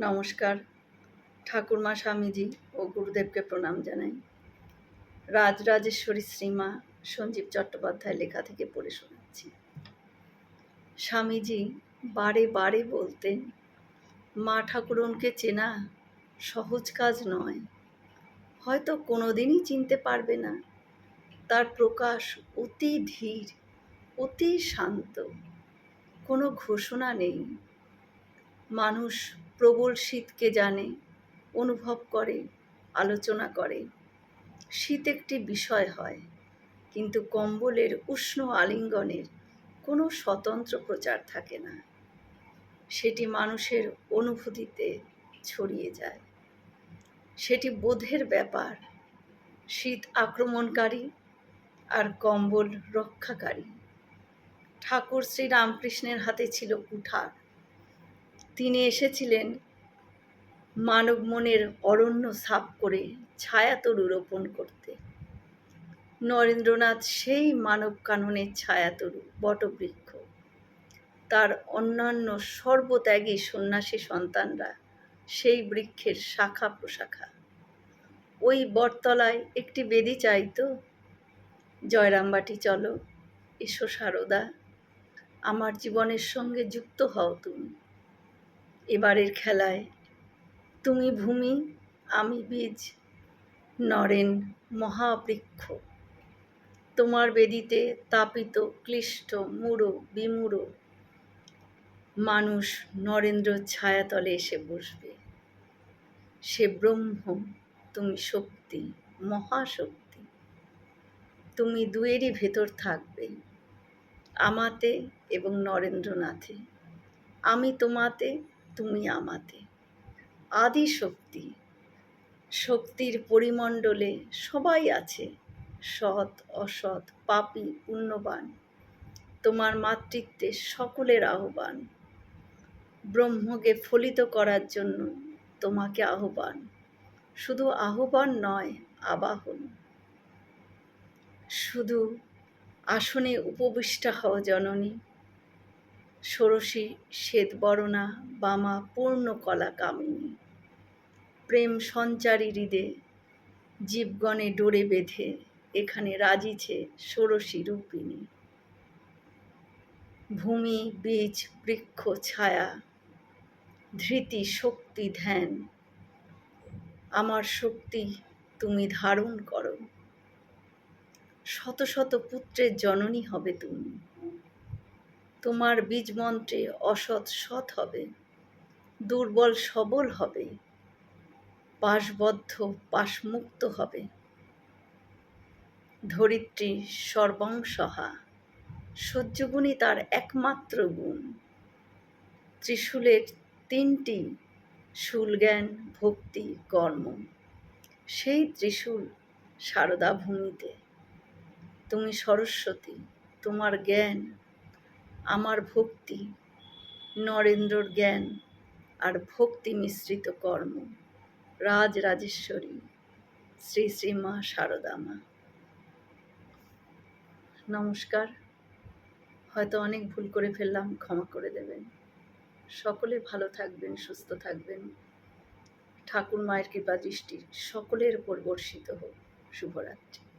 নমস্কার। ঠাকুরমা স্বামীজি ও গুরুদেবকে প্রণাম জানাই। রাজরাজেশ্বরী শ্রীমা সঞ্জীব চট্টোপাধ্যায় লেখা থেকে পড়ে শোনাচ্ছি। স্বামীজি বারে বারে বলতেন, মা ঠাকুরনকে চেনা সহজ কাজ নয়। হয়তো কোনোদিনই চিনতে পারবে না। তার প্রকাশ অতি ধীর, অতি শান্ত। কোনো ঘোষণা নেই। মানুষ প্রবল শীতকে জানে, অনুভব করে, আলোচনা করে। শীত একটি বিষয় হয়, কিন্তু কম্বলের উষ্ণ আলিঙ্গনের কোনো স্বতন্ত্র প্রচার থাকে না। সেটি মানুষের অনুভূতিতে ছড়িয়ে যায়। সেটি বোধের ব্যাপার, শীত আক্রমণকারী আর কম্বল রক্ষাকারী। ঠাকুর শ্রী রামকৃষ্ণের হাতে ছিল কুঠার। তিনি এসেছিলেন। মানব মনের অরণ্য সাফ করে ছায়াতরু রোপণ করতে। নরেন্দ্রনাথ সেই মানব কাননের ছায়াতরু, বটবৃক্ষ। তার অন্যান্য সর্বত্যাগী সন্ন্যাসী সন্তানরা সেই বৃক্ষের শাখা প্রশাখা। ওই বটতলায় একটি বেদি চাইতো জয়রামবাটি, চলো, এসো সারদা। আমার জীবনের সঙ্গে যুক্ত হও তুমি। এবারের খেলায়। তুমি ভূমি, আমি বীজ, নরেন মহাবৃক্ষ। তোমার বেদিতে তাপিত ক্লিষ্ট মুড়ো বিমুড়ো। মানুষ নরেন্দ্র ছায়াতলে এসে বসবে। সে ব্রহ্ম, তুমি শক্তি, মহাশক্তি। তুমি দুয়েরই ভেতর থাকবে, আমাতে এবং নরেন্দ্রনাথে। আমি তোমাতে তুমি আমাতে। আদি শক্তি। শক্তির পরিমণ্ডলে সবাই আছে, সৎ, অসৎ, পাপি, পুণ্যবান। তোমার মাতৃত্বে সকলের আহ্বান। ব্রহ্মকে ফলিত করার জন্য তোমাকে আহ্বান। শুধু আহ্বান নয়, আবাহন। শুধু আসনে উপবিষ্টা হও জননী। ষোড়শী শ্বেতবরণা বামা পূর্ণ কলা কামিনী প্রেম সঞ্চারী হৃদে জীবগণে ডোরে বেঁধে এখানে রাজিছে ষোড়শী রূপিণী। ভূমি, বীজ, বৃক্ষ, ছায়া, ধৃতি, শক্তি, ধ্যান, আমার শক্তি তুমি ধারণ করো। শত শত পুত্রের জননী হবে তুমি। তোমার বীজ মন্ত্রে অসৎ সৎ হবে, দুর্বল সবল হবে, পাশবদ্ধ পাশমুক্ত হবে। ধরিত্রী সর্বংসহা সহ্যগুণই তার একমাত্র গুণ। ত্রিশূলের তিনটি শুলজ্ঞান, ভক্তি, কর্ম, সেই ত্রিশূল সারদা ভূমিতে তুমি সরস্বতী, তোমার জ্ঞান আমার ভক্তি, নরেন্দ্রর জ্ঞান আর ভক্তি মিশ্রিত কর্ম। রাজ রাজেশ্বরী, শ্রী শ্রী মা সারদা মা নমস্কার। হয়তো অনেক ভুল করে ফেললাম, ক্ষমা করে দেবেন। সকলে ভালো থাকবেন, সুস্থ থাকবেন। ঠাকুর মায়ের কৃপা দৃষ্টি সকলের উপর বর্ষিত হোক। শুভরাত্রি।